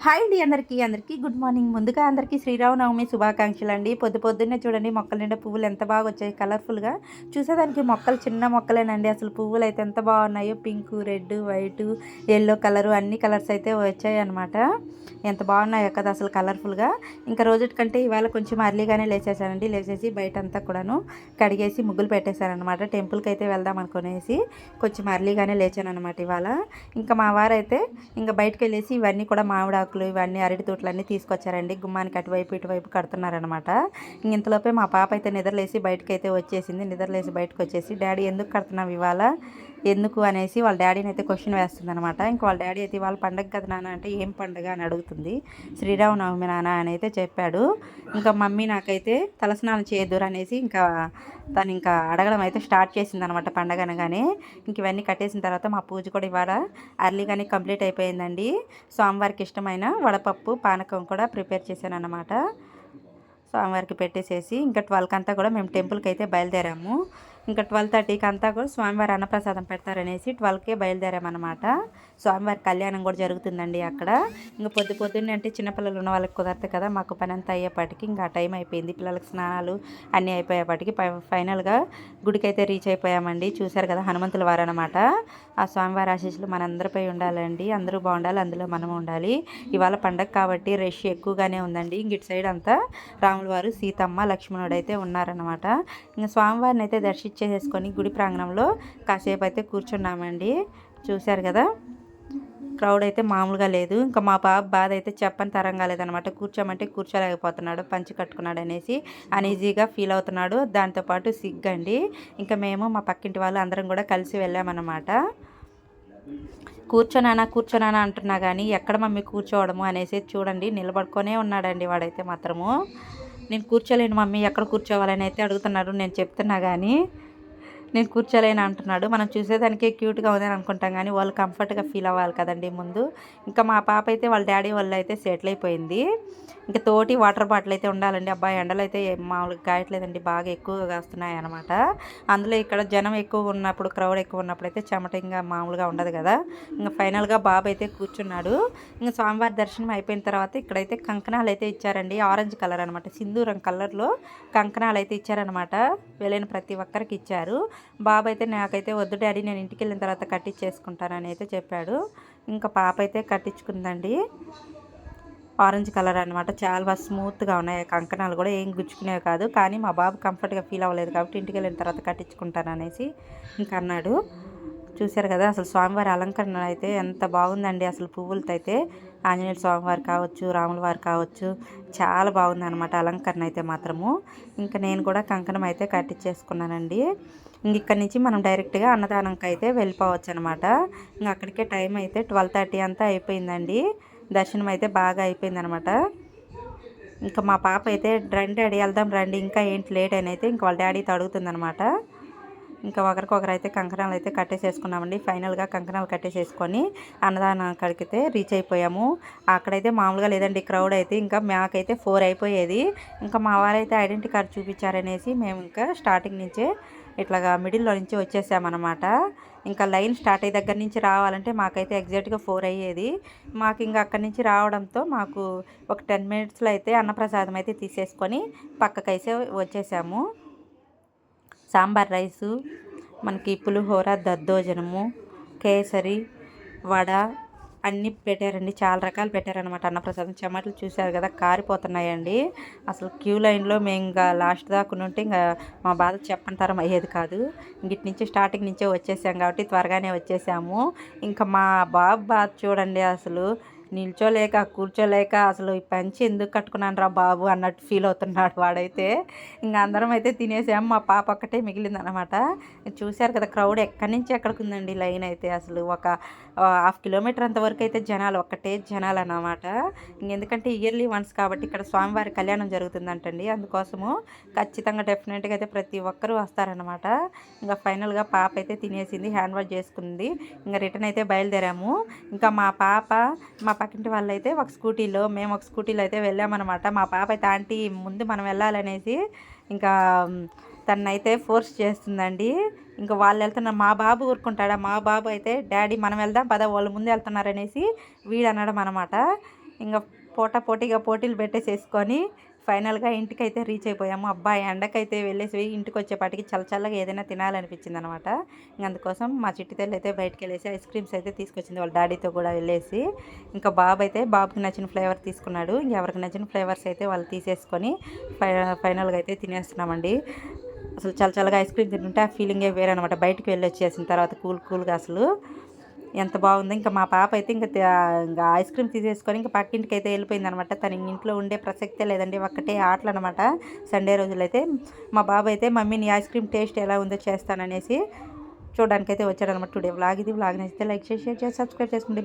Hi అండి అందరికీ అందరికీ గుడ్ మార్నింగ్ ముందుగా అందరికీ శ్రీరామనవమి శుభాకాంక్షలు అండి పొద్దు పొద్దున్నే చూడండి మొక్కల నిండా పువ్వులు ఎంత బాగా వచ్చాయి కలర్ఫుల్గా చూసేదానికి మొక్కలు చిన్న మొక్కలేనండి. అసలు పువ్వులు అయితే ఎంత బాగున్నాయో pink red white yellow colour అన్ని కలర్స్ అయితే వచ్చాయి అనమాట ఎంత బాగున్నాయో కదా అసలు కలర్ఫుల్గా ఇంకా రోజు కంటే ఇవాళ కొంచెం అర్లీగానే లేచేసానండి లేచేసి బయట అంతా కూడాను కడిగేసి ముగ్గులు పెట్టేశారనమాట టెంపుల్కి అయితే వెళ్దాం అనుకునేసి కొంచెం అర్లీగానే లేచాను అనమాట ఇవాళ. ఇంకా మా వారైతే ఇంకా బయటకు వెళ్ళేసి ఇవన్నీ కూడా మామిడి ఆకులు ఇవన్నీ అరటి తోటలన్నీ తీసుకొచ్చారండి. గుమ్మానికి అటువైపు ఇటువైపు కడుతున్నారనమాట. ఇంక ఇంతలోపే మా పాప అయితే నిద్రలేసి బయటకు అయితే వచ్చేసింది. నిద్రలేసి బయటకు వచ్చేసి డాడీ ఎందుకు కడుతున్నాం ఇవాళ? ఎందుకు అనేసి వాళ్ళ డాడీని అయితే క్వశ్చన్ వేస్తుంది అనమాట ఇంకా వాళ్ళ డాడీ అయితే వాళ్ళ పండగ కదా నాన్న అంటే ఏం పండగ అని అడుగుతుంది. శ్రీరామనవమి నాన్న అని అయితే చెప్పాడు. ఇంకా మమ్మీ నాకైతే తలస్నానం చేయదురు అనేసి ఇంకా తను ఇంకా అడగడం అయితే స్టార్ట్ చేసింది అనమాట పండగ అనగానే. ఇంక ఇవన్నీ కట్టేసిన తర్వాత మా పూజ కూడా ఇవాళ అర్లీగానే కంప్లీట్ అయిపోయిందండి. స్వామివారికి ఇష్టమైన వడపప్పు పానకం కూడా ప్రిపేర్ చేశాను అనమాట స్వామివారికి పెట్టేసేసి ఇంకా ట్వెల్వ్కి అంతా కూడా మేము టెంపుల్కి అయితే బయలుదేరాము. ఇంకా ట్వెల్వ్ థర్టీకి అంతా కూడా స్వామివారి అన్నప్రసాదం పెడతారనేసి ట్వెల్వ్కే బయలుదేరామన్నమాట. స్వామివారి కళ్యాణం కూడా జరుగుతుందండి అక్కడ. ఇంకా పొద్దు పొద్దున్నే అంటే చిన్నపిల్లలు ఉన్న వాళ్ళకి కుదరదు కదా మాకు పని అంతా అయ్యేపాటికి ఇంకా టైం అయిపోయింది. పిల్లలకి స్నానాలు అన్నీ అయిపోయేపాటికి ఫైనల్గా గుడికైతే రీచ్ అయిపోయామండి. చూశారు కదా హనుమంతుల వారు అనమాట ఆ స్వామివారి ఆశీస్సులు మనందరిపై ఉండాలండి. అందరూ బాగుండాలి అందులో మనం ఉండాలి. ఇవాళ పండగ కాబట్టి రష్ ఎక్కువగానే ఉందండి. ఇంక ఇటు సైడ్ అంతా రాముల వారు సీతమ్మ లక్ష్మణుడు అయితే ఉన్నారనమాట ఇంకా స్వామివారిని అయితే దర్శించేసేసుకొని గుడి ప్రాంగణంలో కాసేపు అయితే కూర్చున్నామండి. చూశారు కదా? క్రౌడ్ అయితే మామూలుగా లేదు. ఇంకా మా బాబు బాధ అయితే చెప్పని తరం కాలేదనమాట కూర్చోమంటే కూర్చోలేకపోతున్నాడు. పంచి కట్టుకున్నాడు అనేసి అనీజీగా ఫీల్ అవుతున్నాడు. దాంతోపాటు సిగ్గండి. ఇంకా మేము మా పక్కింటి వాళ్ళు అందరం కూడా కలిసి వెళ్ళామన్నమాట. కూర్చోనానా కూర్చోనానా అంటున్నా కానీ ఎక్కడ మమ్మీ కూర్చోవడము అనేసి చూడండి. నిలబడుకొనే ఉన్నాడండి వాడైతే మాత్రము. నేను కూర్చోలేను మమ్మీ ఎక్కడ కూర్చోవాలని అయితే అడుగుతున్నాడు నేను చెప్తున్నా కానీ నేను కూర్చోలేను అంటున్నాడు. మనం చూసేదానికే క్యూట్గా ఉందని అనుకుంటాం కానీ వాళ్ళు కంఫర్ట్గా ఫీల్ అవ్వాలి కదండి ముందు. ఇంకా మా పాప అయితే వాళ్ళ డాడీ వాళ్ళు అయితే సెటిల్ అయిపోయింది. ఇంకా తోటి వాటర్ బాటిల్ అయితే ఉండాలండి. అబ్బాయి ఎండలు అయితే మామూలుగా కాయట్లేదండి. బాగా ఎక్కువగా కాస్తున్నాయి అనమాట అందులో ఇక్కడ జనం ఎక్కువ ఉన్నప్పుడు క్రౌడ్ ఎక్కువ ఉన్నప్పుడు అయితే చెమట ఇంకా మామూలుగా ఉండదు కదా. ఇంకా ఫైనల్గా బాబు అయితే కూర్చున్నాడు. ఇంకా స్వామివారి దర్శనం అయిపోయిన తర్వాత ఇక్కడైతే కంకణాలు అయితే ఇచ్చారండి. ఆరెంజ్ కలర్ అనమాట సింధూరం కలర్లో కంకణాలు అయితే ఇచ్చారనమాట వెళ్ళిన ప్రతి ఒక్కరికి ఇచ్చారు. బాబు అయితే నాకైతే వద్దు డాడీ నేను ఇంటికి వెళ్ళిన తర్వాత కట్టించేసుకుంటానని అయితే చెప్పాడు. ఇంకా పాప అయితే కట్టించుకుందండి. ఆరెంజ్ కలర్ అనమాట చాలా స్మూత్గా ఉన్నాయి. కంకణాలు కూడా ఏం గుచ్చుకునేవి కాదు. కానీ మా బాబు కంఫర్ట్గా ఫీల్ అవ్వలేదు కాబట్టి ఇంటికి వెళ్ళిన తర్వాత కట్టించుకుంటాను అనేసి ఇంకా అన్నాడు. చూశారు కదా అసలు స్వామివారి అలంకరణ అయితే ఎంత బాగుందండి. అసలు పువ్వులతో అయితే ఆంజనేయ స్వామి వారు కావచ్చు రాముల వారు కావచ్చు చాలా బాగుంది అనమాట అలంకరణ అయితే మాత్రము. ఇంకా నేను కూడా కంకణం అయితే కట్టించేసుకున్నానండి ఇంక ఇక్కడ నుంచి మనం డైరెక్ట్గా అన్నదానంకి అయితే వెళ్ళిపోవచ్చు అనమాట ఇంకా అక్కడికే టైం అయితే ట్వెల్వ్ థర్టీ అంతా అయిపోయిందండి. దర్శనం అయితే బాగా అయిపోయిందనమాట ఇంకా మా పాప అయితే రండి డాడీ వెళ్దాం రండి ఇంకా ఏంటి లేట్ అని అయితే ఇంకా వాళ్ళ డాడీతో అడుగుతుందనమాట ఇంకా ఒకరికొకరు అయితే కంకణాలు అయితే కట్టేసేసుకున్నామండి. ఫైనల్గా కంకణాలు కట్టేసేసుకొని అన్నదానం కడిగితే రీచ్ అయిపోయాము. అక్కడైతే మామూలుగా లేదండి క్రౌడ్ అయితే. ఇంకా మాకైతే ఫోర్ అయిపోయేది. ఇంకా మా వారైతే ఐడెంటిటీ కార్డ్ చూపించారనేసి మేము ఇంకా స్టార్టింగ్ నుంచే ఇట్లాగా మిడిల్లో నుంచి వచ్చేసామన్నమాట. ఇంకా లైన్ స్టార్ట్ అయ్యే దగ్గర నుంచి రావాలంటే మాకైతే ఎగ్జాక్ట్గా ఫోర్ అయ్యేది. మాకు ఇంకా అక్కడి నుంచి రావడంతో మాకు ఒక టెన్ మినిట్స్లో అయితే అన్నప్రసాదం అయితే తీసేసుకొని పక్కకైతే వచ్చేసాము. సాంబార్ రైసు మనకి పులిహోర దద్దోజనము కేసరి వడ అన్నీ పెట్టారండి. చాలా రకాలు పెట్టారనమాట అన్నప్రసాదం. చెమటలు చూశారు కదా కారిపోతున్నాయండి. అసలు క్యూ లైన్లో మేము ఇంకా లాస్ట్ దాకా ఉంటే ఇంకా మా బాధ చెప్పంటారం అయ్యేది కాదు. ఇంగిటి నుంచి స్టార్టింగ్ నుంచే వచ్చేసాం కాబట్టి త్వరగానే వచ్చేసాము. ఇంకా మా బాబు బాధ చూడండి అసలు. నిల్చోలేక కూర్చోలేక అసలు ఈ పంచి ఎందుకు కట్టుకున్నాను రా బాబు అన్నట్టు ఫీల్ అవుతున్నాడు వాడైతే. ఇంకా అందరం అయితే తినేసాం. మా పాప ఒక్కటే మిగిలిందనమాట చూశారు కదా క్రౌడ్ ఎక్కడి నుంచి ఎక్కడికి ఉందండి లైన్ అయితే అసలు. ఒక హాఫ్ కిలోమీటర్ అంతవరకు అయితే జనాలు ఒక్కటే జనాలు అన్నమాట. ఎందుకంటే ఇయర్లీ వన్స్ కాబట్టి ఇక్కడ స్వామివారి కళ్యాణం జరుగుతుందంటండి. అందుకోసము ఖచ్చితంగా డెఫినెట్గా అయితే ప్రతి ఒక్కరూ వస్తారనమాట ఇంకా ఫైనల్గా పాప అయితే తినేసింది హ్యాండ్ వాష్ చేసుకుంది. ఇంకా రిటర్న్ అయితే బయలుదేరాము. ఇంకా మా పాప మా పక్కింటి వాళ్ళు అయితే ఒక స్కూటీలో మేము ఒక స్కూటీలో అయితే వెళ్ళామన్నమాట. మా పాప అయితే ఆంటీ ముందు మనం వెళ్ళాలనేసి ఇంకా తనైతే ఫోర్స్ చేస్తుందండి. ఇంకా వాళ్ళు వెళ్తున్నారు మా బాబు ఊరుకుంటాడా? మా బాబు అయితే డాడీ మనం వెళ్దాం పద వాళ్ళు ముందు వెళ్తున్నారనేసి వీడు అనడం అనమాట ఇంకా పోటా పోటీగా పోటీలు పెట్టేసేసుకొని ఫైనల్గా ఇంటికి అయితే రీచ్ అయిపోయాము. అబ్బాయి ఎండకైతే వెళ్ళేసి ఇంటికి వచ్చేపాటికి చల్ల చల్లగా ఏదైనా తినాలనిపించింది అనమాట అందుకోసం మా చిట్టి తల్లి అయితే బయటకు వెళ్ళేసి ఐస్ క్రీమ్స్ అయితే తీసుకొచ్చింది వాళ్ళ డాడీతో కూడా వెళ్ళేసి. ఇంకా బాబు అయితే బాబుకి నచ్చిన ఫ్లేవర్ తీసుకున్నాడు. ఎవరికి నచ్చిన ఫ్లేవర్స్ అయితే వాళ్ళు తీసేసుకొని ఫై ఫైనల్గా అయితే తినేస్తున్నామండి. అసలు చాలా చల్లగా ఐస్ క్రీమ్ తింటుంటే ఆ ఫీలింగే వేరే అనమాట బయటకు వెళ్ళి వచ్చేసిన తర్వాత కూల్ కూల్గా అసలు. ఎంత బాగుంది. ఇంకా మా పాప అయితే ఇంకా ఇంకా ఐస్ క్రీమ్ తీసేసుకొని ఇంకా పక్కింటికి అయితే వెళ్ళిపోయింది అనమాట తన ఇంట్లో ఉండే ప్రసక్తే లేదండి. ఒక్కటే ఆటలు అనమాట సండే రోజులైతే. మా బాబు అయితే మమ్మీని ఐస్ క్రీమ్ టేస్ట్ ఎలా ఉందో చేస్తాననేసి చూడడానికైతే వచ్చాడనమాట టుడే. వ్లాగ్ ఇది వ్లాగ్ నచ్చితే లైక్ చేసి షేర్ చేసి సబ్స్క్రైబ్ చేసుకుంటే